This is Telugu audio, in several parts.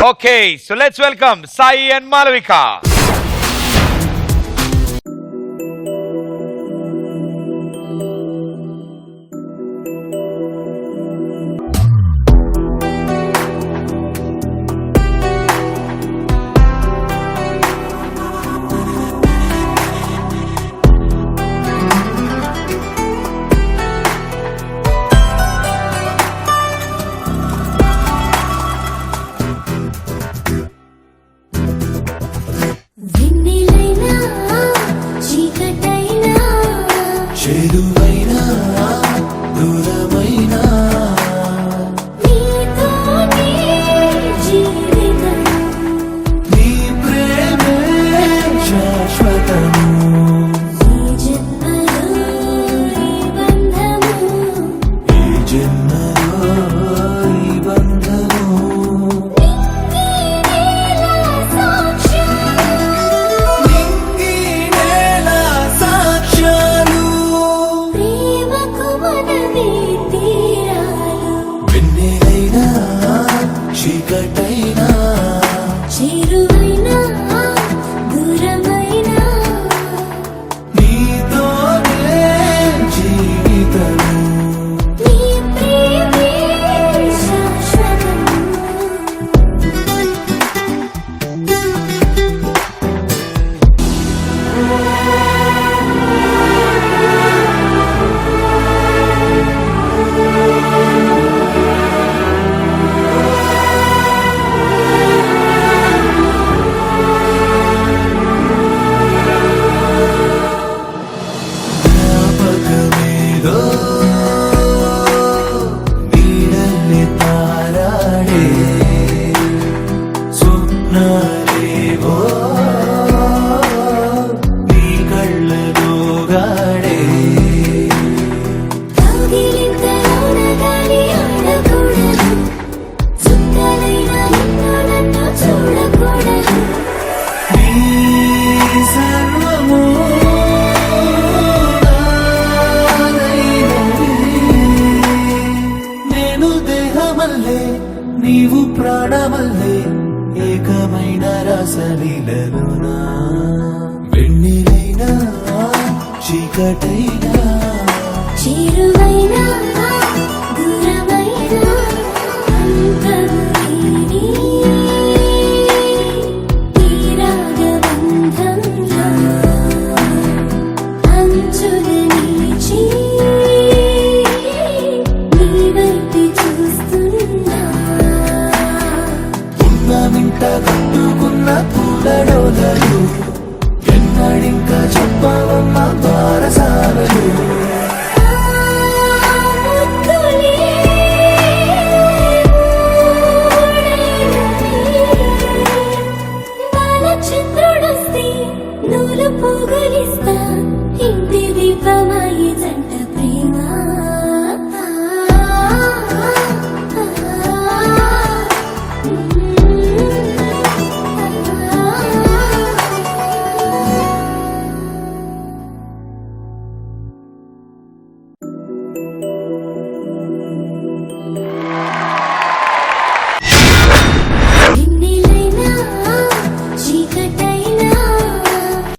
Okay so let's welcome Sai and Malavika ప్రాణమల్లే నీవు ప్రాణమల్లే ఏకమైన రసలీలలోనా? వెన్నెలైనా చీకటైనా చీరువైనా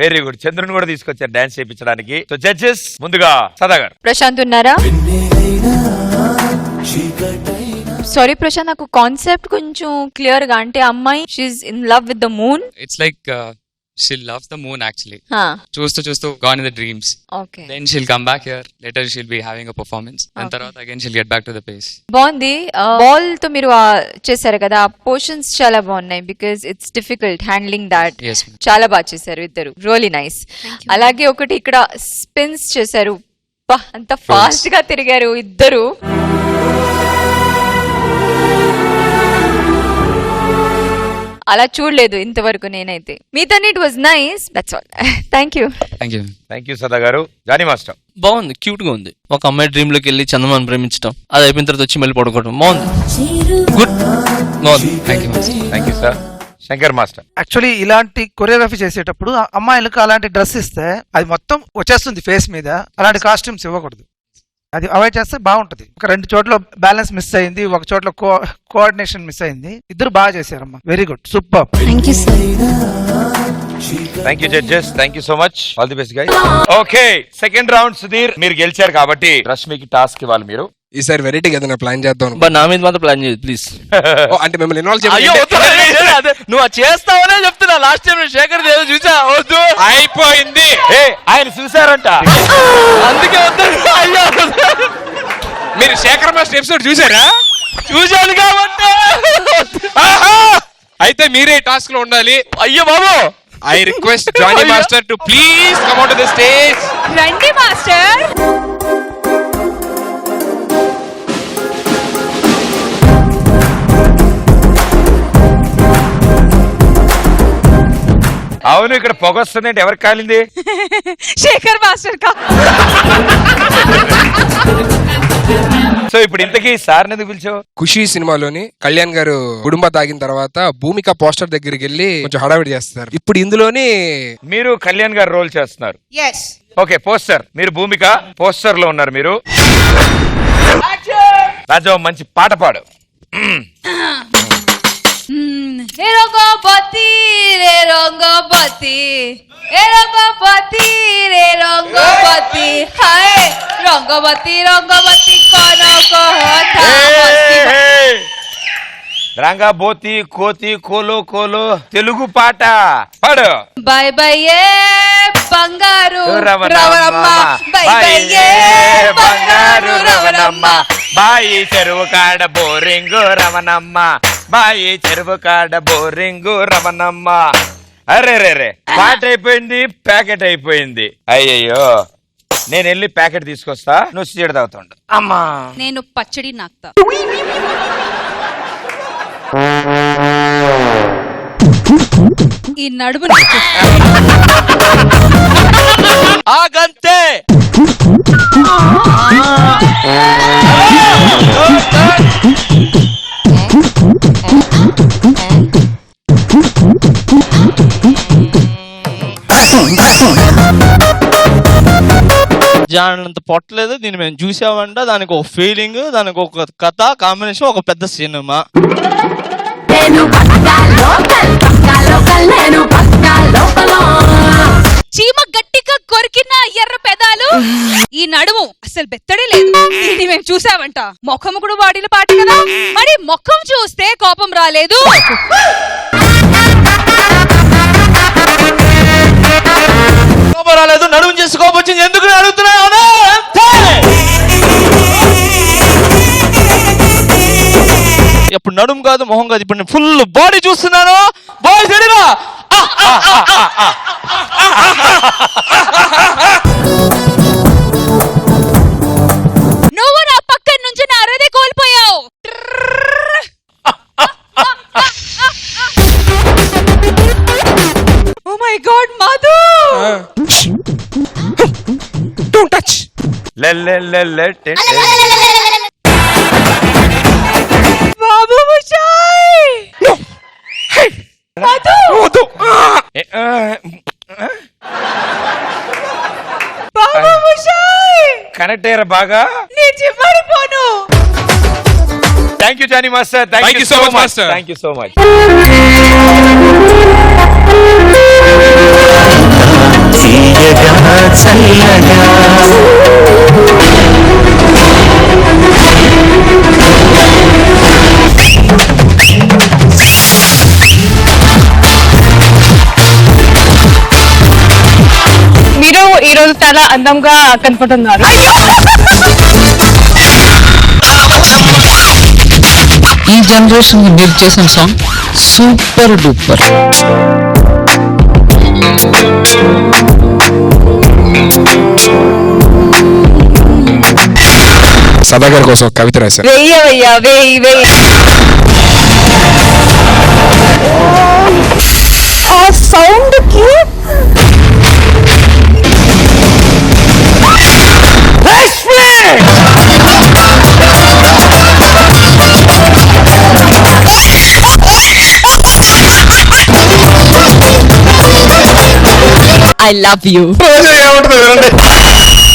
వెరీ గుడ్ చంద్రుని కూడా తీసుకొచ్చారు డాన్స్ చేయించడానికి. సో జడ్జెస్ ముందుగా సదాగర్. ప్రశాంత్ ఉన్నారా? సారీ ప్రశాంత్ నాకు కాన్సెప్ట్ కొంచెం క్లియర్గా అంటే అమ్మాయి she's in love with the moon it's like she'll love the moon actually చూస్తూ చూస్తూ gone in the dreams then she'll come back here later she'll be having a performance దాని తర్వాత again she'll get back to the place బాగుంది. బాల్తో మీరు చేశారు కదా పోర్షన్స్ చాలా బాగున్నాయి because it's difficult handling that చాలా బాగా చేశారు ఇద్దరు. రియలీ నైస్ అలాగే ఒకటి ఇక్కడ స్పిన్స్ చేశారు. అంత ఫాస్ట్గా తిరిగారు ఇద్దరు. అలా చూడలేదు ఇంతవరకు నేనైతే. మీతోని it was nice that's all thank you thank you. Thank you Sada garu. Jani master. బాగుంది క్యూట్గా ఉంది. ఒక అమ్మాయి డ్రీమ్లోకి వెళ్ళి చందమాన్ని ప్రేమించడం అది అయిపోయిన తర్వాత వచ్చి మళ్ళీ పడుకోవడం బాగుంది. గుడ్ బాగుంది. You master. Thank you sir Shankar master. Actually ఇలాంటి కొరియోగ్రఫీ చేసేటప్పుడు అమ్మాయిలకు అలాంటి డ్రెస్ ఇస్తే అది మొత్తం వచ్చేస్తుంది ఫేస్ మీద. అలాంటి కాస్ట్యూమ్స్ ఇవ్వకూడదు. అది అవాయిడ్ చేస్తే బాగుంటది. ఒక రెండు చోట్ల బ్యాలెన్స్ మిస్ అయింది ఒక చోట్ల కో కోఆర్డినేషన్ మిస్ అయింది. ఇద్దరు బాగా చేశారమ్మా. Very good super thank you judges thank you so much all the best guys okay second round Sudheer మీరు గెలిచారు కాబట్టి రష్మికి టాస్క్ ఇవ్వాలి మీరు. ఈసారి వెరైటీగా ఏదైనా ప్లాన్ చేద్దాం. బట్ నా మీద మాత్రం ప్లాన్ చేయదు ప్లీజ్ ఓ, అంటే మిమ్మల్ని ఇన్వాల్వ్ అయ్యో వద్దు, అదే, అదే, నువ్వు అది చేస్తావనే చెప్తున్నా. లాస్ట్ టైం నేను శేఖర్ దేవ్ చూసా? వద్దు. అయిపోయింది. ఏ ఆయన చూసారంట అందుకే వద్దు. అయ్యో వద్దు. మీరు శేఖర్ మాస్టర్ ఎపిసోడ్ చూసారా? చూశాను కాబట్టి. ఆహా! అయితే మీరే టాస్క్లో ఉండాలి. అయ్యో బాబు. I request Jani master to please come out the stage రండి మాస్టర్. అవును ఇక్కడ పొగ వస్తుంది అంటే ఎవరికి కాలింది? శేఖర్ మాస్టర్ కా సో ఇప్పుడు ఇంతకీ సార్ ఎందుకు పిలిచావు? ఖుషి సినిమాలోని కళ్యాణ్ గారు కుటుంబ తాగిన తర్వాత భూమిక పోస్టర్ దగ్గరికి వెళ్ళి కొంచెం హడావిడి చేస్తారు. ఇప్పుడు ఇందులోని మీరు కళ్యాణ్ గారు రోల్ చేస్తున్నారు. Okay poster. మీరు భూమిక పోస్టర్లో ఉన్నారు మీరు. రాజా మంచి పాట పాడు. হে রঙ্গপতি রে রঙ্গপতি হে রঙ্গপতি রে রঙ্গপতি হায় রঙ্গবতী রঙ্গবতী কনক হঠাৎ బోతి కోతి కోలో కోలో తెలుగు పాట. పాడు. బై బై బంగారు రవణమ్మ, రవణమ్మ బై బై ఏ బంగారు రవణమ్మ బాయి చెరువు కాడ బోరింగు రమణమ్మ. బాయి చెరువు కాడ బోరింగు రమణమ్మ. అరే రే రే పాట అయిపోయింది ప్యాకెట్ అయిపోయింది. అయ్యయ్యో నేను వెళ్ళి ప్యాకెట్ తీసుకొస్తా నువ్వు సీడ్ తాగుతుండు. అమ్మా. నేను పచ్చడి నాకుతా. ఈ నడుము ఆగంతే! జానంత పొట్టలేదు దీన్ని మేము చూసామంట. దానికి ఒక ఫీలింగ్ దానికి ఒక కథ కాంబినేషన్ ఒక పెద్ద సినిమా. చీమ గట్టిగా కొరికిన ఎర్ర పెదాలు. ఈ నడుము అసలు బెత్తడే లేదు. ఇది మేము చూసామంట. ముఖం కూడా వాడిన పాట కదా. మరి ముఖం చూస్తే కోపం రాలేదు. నడుము కాదు మొహం కాదు ఇప్పుడు నేను ఫుల్ బాడీ చూస్తున్నాను బాడీ సరిగా నువ్వు నా పక్కన నుంచి నా అరదే కోల్పోయావు ఓ my god Madhu don't touch లే లే లే లే టె టె. కనెక్ట్ అయ్యారా బాగా? Thank you Jani master Thank you so much, master. Thank you so much తీయగా చల్లగా ఈ రోజు చాలా అందంగా కనపడుతున్నారు. ఈ జనరేషన్కి మీరు చేసిన సాంగ్ సూపర్ డూపర్. సదాగర్ కోసం ఒక కవిత రాశారు. వెయ్యవయ్యా వెయ్యి వెయ్యి. ఆ సౌండ్కి ఐ లవ్ యూ ఏమంటుందో? వినండి